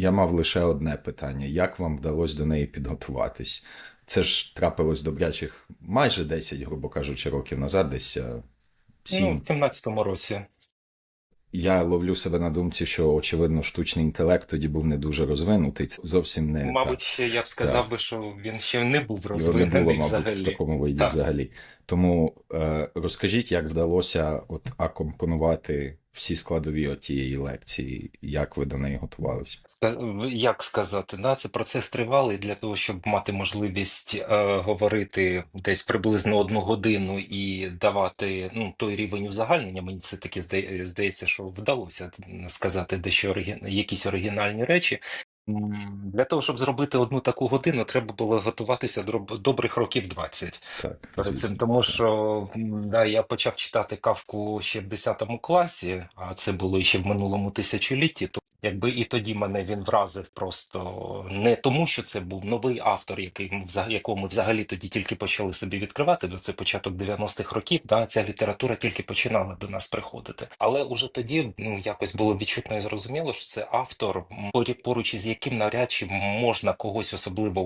Я мав лише одне питання: як вам вдалося до неї підготуватись? Це ж трапилось добрячих майже 10, грубо кажучи, років назад, десь е, Ну, в 17-му році. Я ловлю себе на думці, що очевидно штучний інтелект тоді був не дуже розвинутий. Це зовсім не Мабуть, ще я б сказав би, що він ще не був так. його не було, розвинений мабуть, в такому виді Так. взагалі. Тому е, розкажіть, як вдалося от акомпонувати всі складові тієї лекції, як ви до неї готувалися? Як сказати, да, це процес тривалий для того, щоб мати можливість е, говорити десь приблизно одну годину і давати ну, той рівень узагальнення. Мені все таки здає, здається, що вдалося сказати дещо оригін... якісь оригінальні речі. Для того, щоб зробити одну таку годину, треба було готуватися дроб- добрих років 20. Так, звісно. тому що да, я почав читати кавку ще в 10 класі, а це було ще в минулому тисячолітті. Якби і тоді мене він вразив просто не тому, що це був новий автор, який ми взаг- якого взагалі тоді тільки почали собі відкривати, бо це початок 90-х років. Да, ця література тільки починала до нас приходити. Але уже тоді ну, якось було відчутно і зрозуміло, що це автор, порі- поруч із яким навряд чи можна когось особливо